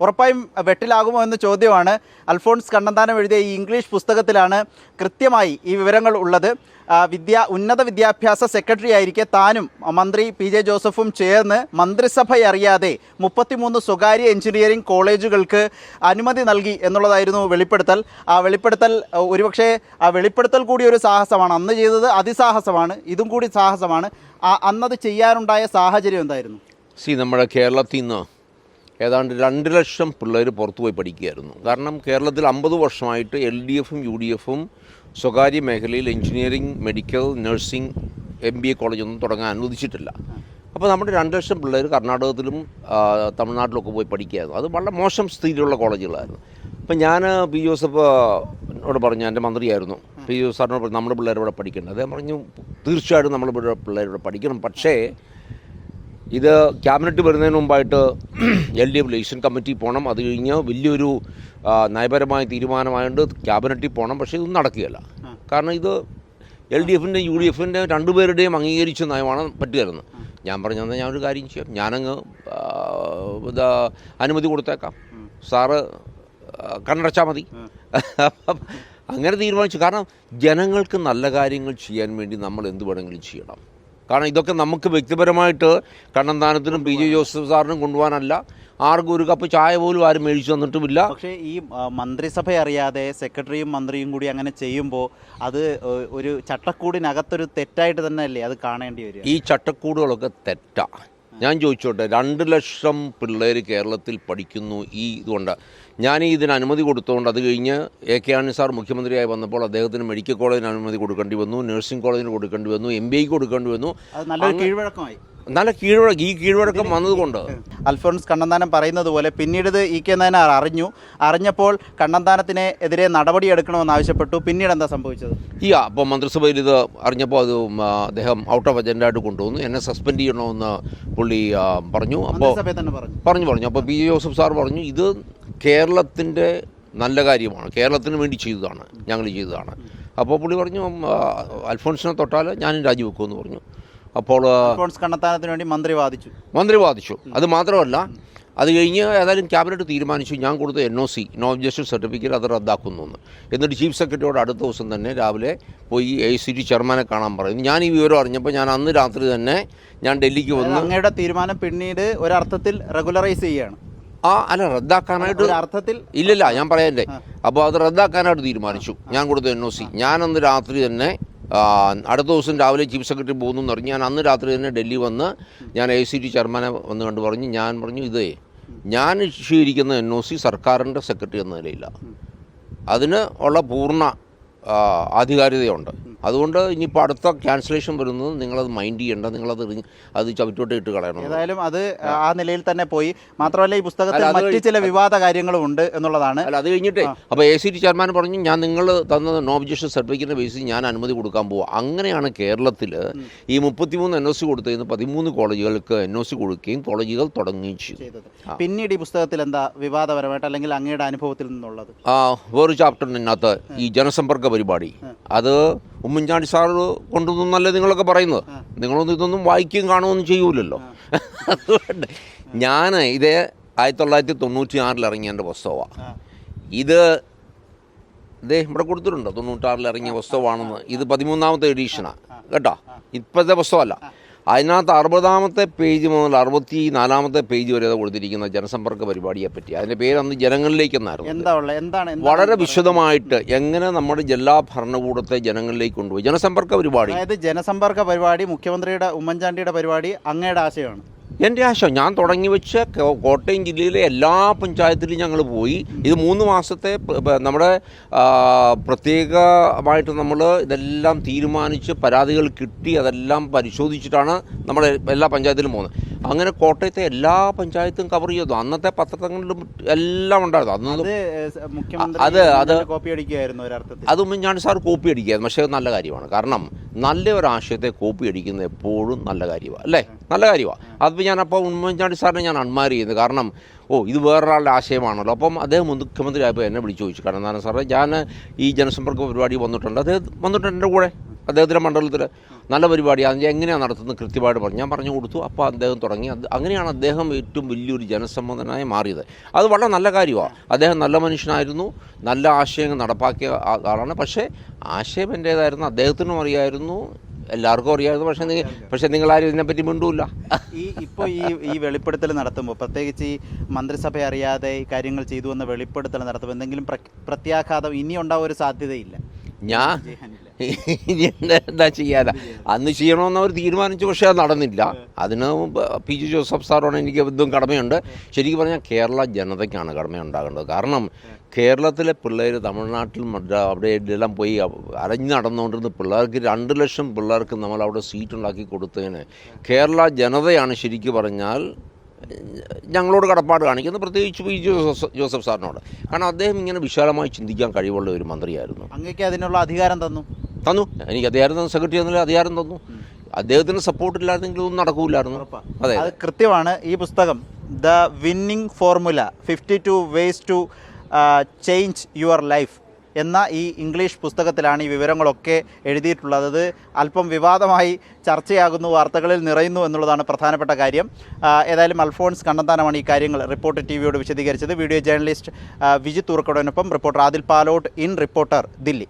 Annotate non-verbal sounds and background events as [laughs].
ഉറപ്പായും വെട്ടിലാകുമോ എന്ന ചോദ്യമാണ് അൽഫോൺസ് കണ്ണന്താനം എഴുതിയ ഈ ഇംഗ്ലീഷ് പുസ്തകത്തിലാണ് കൃത്യമായി ഈ വിവരങ്ങൾ ഉള്ളത്. വിദ്യാ ഉന്നത വിദ്യാഭ്യാസ സെക്രട്ടറി ആയിരിക്കെ താനും മന്ത്രി പി ജെ ജോസഫും ചേർന്ന് മന്ത്രിസഭ അറിയാതെ മുപ്പത്തിമൂന്ന് സ്വകാര്യ എഞ്ചിനീയറിംഗ് കോളേജുകൾക്ക് അനുമതി നൽകി എന്നുള്ളതായിരുന്നു വെളിപ്പെടുത്തൽ. ആ വെളിപ്പെടുത്തൽ ഒരുപക്ഷെ ആ വെളിപ്പെടുത്തൽ കൂടി ഒരു സാഹസമാണ്. അന്ന് ചെയ്തത് അതിസാഹസമാണ്. ഇതും കൂടി സാഹസമാണ്. ആ അന്നത് ചെയ്യാനുണ്ടായ സാഹചര്യം എന്തായിരുന്നു? സി നമ്മുടെ കേരളത്തിൽ നിന്ന് ഏതാണ്ട് രണ്ട് ലക്ഷം പിള്ളേർ പുറത്തുപോയി പഠിക്കുകയായിരുന്നു. കാരണം കേരളത്തിൽ അമ്പത് വർഷമായിട്ട് എൽ ഡി എഫും യു ഡി എഫും സ്വകാര്യ മേഖലയിൽ engineering medical nursing M B A കോളേജൊന്നും തുടങ്ങാൻ അനുവദിച്ചിട്ടില്ല. അപ്പോൾ നമ്മുടെ രണ്ട് ലക്ഷം പിള്ളേർ കർണാടകത്തിലും തമിഴ്നാട്ടിലൊക്കെ പോയി പഠിക്കുകയായിരുന്നു. അത് വളരെ മോശം സ്ഥിതിയിലുള്ള കോളേജുകളായിരുന്നു. അപ്പം ഞാൻ പി ജോസഫ് എന്നോട് പറഞ്ഞു എന്റെ മന്ത്രിയായിരുന്നു. പി ജോസഫ് സാറിനോട് പറഞ്ഞു നമ്മുടെ പിള്ളേർ ഇവിടെ പഠിക്കണം അദ്ദേഹം പറഞ്ഞു തീർച്ചയായിട്ടും നമ്മൾ ഇവിടെ പിള്ളേർ ഇവിടെ പഠിക്കണം. പക്ഷേ ഇത് ക്യാബിനറ്റ് വരുന്നതിന് മുമ്പായിട്ട് L D F election committee പോകണം അത് കഴിഞ്ഞ് വലിയൊരു നയപരമായ തീരുമാനമായതുകൊണ്ട് ക്യാബിനറ്റിൽ പോകണം പക്ഷേ ഇതൊന്നും നടക്കുകയല്ല. കാരണം ഇത് എൽ ഡി എഫിന്റെ യു ഡി എഫിന്റെ രണ്ടുപേരുടെയും അംഗീകരിച്ച നയമാണ് പറ്റുകയെന്ന് ഞാൻ പറഞ്ഞാൽ ഞാൻ ഒരു കാര്യം ചെയ്യാം. ഞാനങ്ങ് ഇത് അനുമതി കൊടുത്തേക്കാം. സാറ് കണ്ണടച്ചാൽ മതി. [laughs] അങ്ങനെ തീരുമാനിച്ചു. കാരണം ജനങ്ങൾക്ക് നല്ല കാര്യങ്ങൾ ചെയ്യാൻ വേണ്ടി നമ്മൾ എന്ത് വേണമെങ്കിലും ചെയ്യണം. കാരണം ഇതൊക്കെ നമുക്ക് വ്യക്തിപരമായിട്ട് കണ്ണന്താനത്തിനും പി ജെ ജോസഫ് സാറിനും കൊണ്ടുപോകാനല്ല. ആർക്കും ഒരു കപ്പ് ചായ പോലും ആരും മേടിച്ചു തന്നിട്ടുമില്ല. പക്ഷേ ഈ മന്ത്രിസഭ അറിയാതെ സെക്രട്ടറിയും മന്ത്രിയും കൂടി അങ്ങനെ ചെയ്യുമ്പോൾ അത് ഒരു ചട്ടക്കൂടിനകത്തൊരു തെറ്റായിട്ട് തന്നെ അല്ലേ അത് കാണേണ്ടി വരും ഈ ചട്ടക്കൂടുകളൊക്കെ തെറ്റാ. ഞാൻ ചോദിച്ചോട്ടെ രണ്ട് ലക്ഷം പിള്ളേർ കേരളത്തിൽ പഠിക്കുന്നു ഈ ഇതുകൊണ്ട് ഞാൻ ഇതിന് അനുമതി കൊടുത്തുകൊണ്ട് അത് കഴിഞ്ഞ് എ കെ ആനി സാർ മുഖ്യമന്ത്രിയായി വന്നപ്പോൾ അദ്ദേഹത്തിന് മെഡിക്കൽ കോളേജിന് അനുമതി കൊടുക്കേണ്ടി വന്നു നഴ്സിംഗ് കോളേജിന് കൊടുക്കേണ്ടി വന്നു എം ബി ഐക്ക് കൊടുക്കേണ്ടി വന്നു. നല്ലൊരു കീഴ്വഴക്കമായി. നല്ല കീഴ്വഴക്കം ഈ കീഴ്വഴക്കം വന്നതുകൊണ്ട്. അൽഫോൺസ് കണ്ണന്താനം പറയുന്നത് പോലെ പിന്നീട് ഇത് ഇ കെ നയനാർ അറിഞ്ഞു. അറിഞ്ഞപ്പോൾ കണ്ണന്താനത്തിനെ എതിരെ നടപടിയെടുക്കണമെന്ന് ആവശ്യപ്പെട്ടു. പിന്നീട് എന്താ സംഭവിച്ചത്? ഈ അപ്പോൾ മന്ത്രിസഭയിൽ ഇത് അറിഞ്ഞപ്പോൾ അത് അദ്ദേഹം ഔട്ട് ഓഫ് അജൻഡായിട്ട് കൊണ്ടുവന്നു. എന്നെ സസ്പെൻഡ് ചെയ്യണമെന്ന് പുള്ളി പറഞ്ഞു. അപ്പോൾ പറഞ്ഞു. പറഞ്ഞു അപ്പോൾ ബി ജോസഫ് സാർ പറഞ്ഞു ഇത് കേരളത്തിന്റെ നല്ല കാര്യമാണ്. കേരളത്തിന് വേണ്ടി ചെയ്തതാണ്. ഞങ്ങൾ ചെയ്തതാണ്. അപ്പോൾ പുള്ളി പറഞ്ഞു അൽഫോൺസിനെ തൊട്ടാൽ ഞാനും രാജിവെക്കുമെന്ന് പറഞ്ഞു. അപ്പോൾ കണ്ടെത്താനത്തിന് അൽഫോൺസ് വേണ്ടി മന്ത്രി വാദിച്ചു. മന്ത്രി വാദിച്ചു. അത് മാത്രമല്ല അത് കഴിഞ്ഞ് ഏതായാലും ക്യാബിനറ്റ് തീരുമാനിച്ചു ഞാൻ കൊടുത്ത N O C no objection certificate അത് റദ്ദാക്കുന്നു എന്ന് എന്നിട്ട് ചീഫ് സെക്രട്ടറിയോട് അടുത്ത ദിവസം തന്നെ രാവിലെ പോയി എ സി ടി ചെയർമാനെ കാണാൻ പറയുന്നു ഞാൻ ഈ വിവരം അറിഞ്ഞപ്പോൾ ഞാൻ അന്ന് രാത്രി തന്നെ ഞാൻ ഡൽഹിക്ക് വന്നു അങ്ങയുടെ തീരുമാനം പിന്നീട് ഒരർത്ഥത്തിൽ റെഗുലറൈസ് ചെയ്യുകയാണ്. ആ അല്ല റദ്ദാക്കാനായിട്ട് അർത്ഥത്തിൽ ഇല്ലില്ല ഞാൻ പറയണ്ടേ അപ്പോൾ അത് റദ്ദാക്കാനായിട്ട് തീരുമാനിച്ചു. ഞാൻ കൊടുത്ത എൻ ഒ സി ഞാനന്ന് രാത്രി തന്നെ അടുത്ത ദിവസം രാവിലെ ചീഫ് സെക്രട്ടറി പോകുന്നു എന്ന് പറഞ്ഞ്. ഞാൻ അന്ന് രാത്രി തന്നെ ഡൽഹി വന്ന് ഞാൻ എ സി ടി ചെയർമാനെ വന്ന് കണ്ട് പറഞ്ഞു. ഞാൻ പറഞ്ഞു ഇതേ ഞാൻ ചെയ്തിരിക്കുന്ന എൻ ഒ സി സർക്കാരിന്റെ സെക്രട്ടറി എന്ന നിലയില്ല. അതിന് ഉള്ള പൂർണ ആധികാരികതയുണ്ട്. അതുകൊണ്ട് ഇനിയിപ്പോൾ അടുത്ത ക്യാൻസലേഷൻ വരുന്നത് നിങ്ങളത് മൈൻഡ് ചെയ്യേണ്ട നിങ്ങളത് അത് ചവിറ്റോട്ട് ഇട്ട് കളയണം. ഏതായാലും അത് ആ നിലയിൽ തന്നെ പോയി. മാത്രമല്ല ഈ പുസ്തകത്തിൽ മറ്റ് മറ്റു ചില വിവാദ കാര്യങ്ങളും ഉണ്ട് എന്നുള്ളതാണ്. അല്ല അത് കഴിഞ്ഞിട്ടേ അപ്പോൾ എ സി ടി ചെയർമാൻ പറഞ്ഞു ഞാൻ നിങ്ങൾ തന്ന നോ ഒബ്ജക്ഷൻ സർട്ടിഫിക്കറ്റിന്റെ ബേസിൽ ഞാൻ അനുമതി കൊടുക്കാൻ പോവുക അങ്ങനെയാണ് കേരളത്തിൽ ഈ മുപ്പത്തിമൂന്ന് എൻ ഒ സി കൊടുത്തതിന് പതിമൂന്ന് കോളേജുകൾക്ക് എൻ ഒ സി കൊടുക്കുകയും കോളേജുകൾ തുടങ്ങുകയും ചെയ്തു. പിന്നീട് ഈ പുസ്തകത്തിൽ എന്താ വിവാദപരമായിട്ട് അല്ലെങ്കിൽ അങ്ങയുടെ അനുഭവത്തിൽ നിന്നുള്ളത്? ആ വേറൊരു ചാപ്റ്ററിനകത്ത് ഈ ജനസമ്പർക്ക പരിപാടി. അത് ഉമ്മൻചാണ്ടി സാറ് കൊണ്ടുവന്നല്ലേ നിങ്ങളൊക്കെ പറയുന്നത്. നിങ്ങളൊന്നും ഇതൊന്നും വായിക്കുകയും കാണുകയൊന്നും ചെയ്യൂലല്ലോ. അതുകൊണ്ട് ഞാൻ ഇത് ആയിരത്തി തൊള്ളായിരത്തി തൊണ്ണൂറ്റി ആറിൽ ഇറങ്ങിയ എന്റെ പുസ്തകമാണ്. ഇത് ഇതേ ഇവിടെ കൊടുത്തിട്ടുണ്ട്? തൊണ്ണൂറ്റാറിൽ ഇറങ്ങിയ പുസ്തകമാണെന്ന് ഇത് പതിമൂന്നാമത്തെ എഡീഷനാണ് കേട്ടോ? ഇപ്പോഴത്തെ പുസ്തകമല്ല അതിനകത്ത് അറുപതാമത്തെ പേജ് മുതൽ അറുപത്തി നാലാമത്തെ പേജ് വരെ കൊടുത്തിരിക്കുന്ന ജനസമ്പർക്ക പരിപാടിയെ പറ്റി. അതിന്റെ പേര് അന്ന് ജനങ്ങളിലേക്കെന്നായിരുന്നു എന്താ ഉള്ളത് എന്താണ് എന്താണ് വളരെ വിശദമായിട്ട് എങ്ങനെ നമ്മുടെ ജില്ലാ ഭരണകൂടത്തെ ജനങ്ങളിലേക്ക് കൊണ്ടുപോയി? ജനസമ്പർക്ക പരിപാടി. അതായത് ജനസമ്പർക്ക പരിപാടി മുഖ്യമന്ത്രിയുടെ ഉമ്മൻചാണ്ടിയുടെ പരിപാടി അങ്ങയുടെ ആശയമാണ്. എന്റെ ആശ ഞാൻ തുടങ്ങി വെച്ച കോട്ടയം ജില്ലയിലെ എല്ലാ പഞ്ചായത്തിലും ഞങ്ങൾ പോയി. ഇത് മൂന്ന് മാസത്തെ നമ്മുടെ പ്രത്യേകമായിട്ട് നമ്മൾ ഇതെല്ലാം തീരുമാനിച്ച് പരാതികൾ കിട്ടി അതെല്ലാം പരിശോധിച്ചിട്ടാണ് നമ്മൾ എല്ലാ പഞ്ചായത്തിലും പോകുന്നത്. അങ്ങനെ കോട്ടയത്തെ എല്ലാ പഞ്ചായത്തും കവർ ചെയ്തു. അന്നത്തെ പത്രങ്ങളിലും എല്ലാം ഉണ്ടായിരുന്നു. അന്ന് അത് അത് കോപ്പി അടിക്കുകയായിരുന്നു ഒരർത്ഥത്തിൽ. അത് ഉമ്മൻചാണ്ടി സാർ കോപ്പി അടിക്കുകയായിരുന്നു. പക്ഷേ നല്ല കാര്യമാണ്. കാരണം നല്ല ഒരു ആശയത്തെ കോപ്പി അടിക്കുന്നത് എപ്പോഴും നല്ല കാര്യമാണ് അല്ലേ? നല്ല കാര്യമാണ് അത് ഞാൻ അപ്പോൾ ഉമ്മൻചാണ്ടി സാറിനെ ഞാൻ അൺമാർ ചെയ്യുന്നത് കാരണം ഓ ഇത് വേറൊരാളുടെ ആശയമാണല്ലോ. അപ്പം അദ്ദേഹം മുഖ്യമന്ത്രി ആയപ്പോൾ എന്നെ വിളിച്ചു ചോദിച്ചു. കാരണം സാറേ ഞാൻ ഈ ജനസമ്പർക്ക പരിപാടി വന്നിട്ടുണ്ട്. അദ്ദേഹം വന്നിട്ടുണ്ട് എന്റെ കൂടെ. അദ്ദേഹത്തിന്റെ മണ്ഡലത്തിൽ നല്ല പരിപാടി. അത് എങ്ങനെയാണ് നടത്തുന്നത് കൃത്യമായിട്ട് പറഞ്ഞു. ഞാൻ പറഞ്ഞു കൊടുത്തു. അപ്പോൾ അദ്ദേഹം തുടങ്ങി. അത് അങ്ങനെയാണ് അദ്ദേഹം ഏറ്റവും വലിയൊരു ജനസമ്മതനായി മാറിയത്. അത് വളരെ നല്ല കാര്യമാണ് അദ്ദേഹം നല്ല മനുഷ്യനായിരുന്നു. നല്ല ആശയങ്ങൾ നടപ്പാക്കിയ ആളാണ്. പക്ഷേ ആശയം എന്റേതായിരുന്നു അദ്ദേഹത്തിനും അറിയായിരുന്നു. എല്ലാവർക്കും അറിയാമായിരുന്നു പക്ഷേ നിങ്ങൾ പക്ഷേ നിങ്ങളാരും ഇതിനെപ്പറ്റി മിണ്ടൂല്ല ഈ ഇപ്പോൾ ഈ ഈ വെളിപ്പെടുത്തൽ നടത്തുമ്പോൾ പ്രത്യേകിച്ച് ഈ മന്ത്രിസഭ അറിയാതെ ഈ കാര്യങ്ങൾ ചെയ്തു എന്ന വെളിപ്പെടുത്തൽ നടത്തുമ്പോൾ എന്തെങ്കിലും പ്രത്യാഘാതം ഇനി ഉണ്ടാവാൻ ഒരു സാധ്യതയില്ല? ഞാൻ. എന്താ എന്താ ചെയ്യാനാ? അന്ന് ചെയ്യണമെന്ന് അവർ തീരുമാനിച്ചു പക്ഷേ അത് നടന്നില്ല. അതിന് പി. ജി. ജോസഫ് സാറോട് എനിക്ക് ഇതും കടമയുണ്ട്. ശരിക്കും പറഞ്ഞാൽ കേരള ജനതയ്ക്കാണ് കടമയുണ്ടാകേണ്ടത്. കാരണം കേരളത്തിലെ പിള്ളേർ തമിഴ്നാട്ടിൽ അവിടെ എല്ലാം പോയി അരഞ്ഞു നടന്നുകൊണ്ടിരുന്ന പിള്ളേർക്ക് രണ്ട് ലക്ഷം പിള്ളേർക്ക് നമ്മൾ അവിടെ സീറ്റ് ഉണ്ടാക്കി കൊടുത്തതിന് കേരള ജനതയാണ് ശരിക്കും പറഞ്ഞാൽ ഞങ്ങളോട് കടപ്പാട് കാണിക്കുന്നത് പ്രത്യേകിച്ച് പി ജോസഫ് ജോസഫ് സാറിനോട്. കാരണം അദ്ദേഹം ഇങ്ങനെ വിശാലമായി ചിന്തിക്കാൻ കഴിവുള്ള ഒരു മന്ത്രിയായിരുന്നു. അങ്ങേക്ക് അതിനുള്ള അധികാരം തന്നു? തന്നു. എനിക്ക് അധികാരം തന്നു. സെക്രട്ടറി എന്നുള്ള അധികാരം തന്നു. അദ്ദേഹത്തിന് സപ്പോർട്ട് ഇല്ലായിരുന്നെങ്കിൽ ഒന്നും നടക്കൂലായിരുന്നു അതെ. അത് കൃത്യമാണ്. ഈ പുസ്തകം the winning formula fifty two ways to change your life എന്ന ഈ ഇംഗ്ലീഷ് പുസ്തകത്തിലാണ് ഈ വിവരങ്ങളൊക്കെ എഴുതിയിട്ടുള്ളത്. അല്പം വിവാദമായി ചർച്ചയാകുന്നു വാർത്തകളിൽ നിറയുന്നു എന്നുള്ളതാണ് പ്രധാനപ്പെട്ട കാര്യം. ഏതായാലും അൽഫോൺസ് കണ്ണന്താനമാണ് ഈ കാര്യങ്ങൾ റിപ്പോർട്ട് ടി വിയോട് വിശദീകരിച്ചത്. Video journalist Vijith ഉറക്കടനൊപ്പം reporter Adil Palott in reporter Delhi.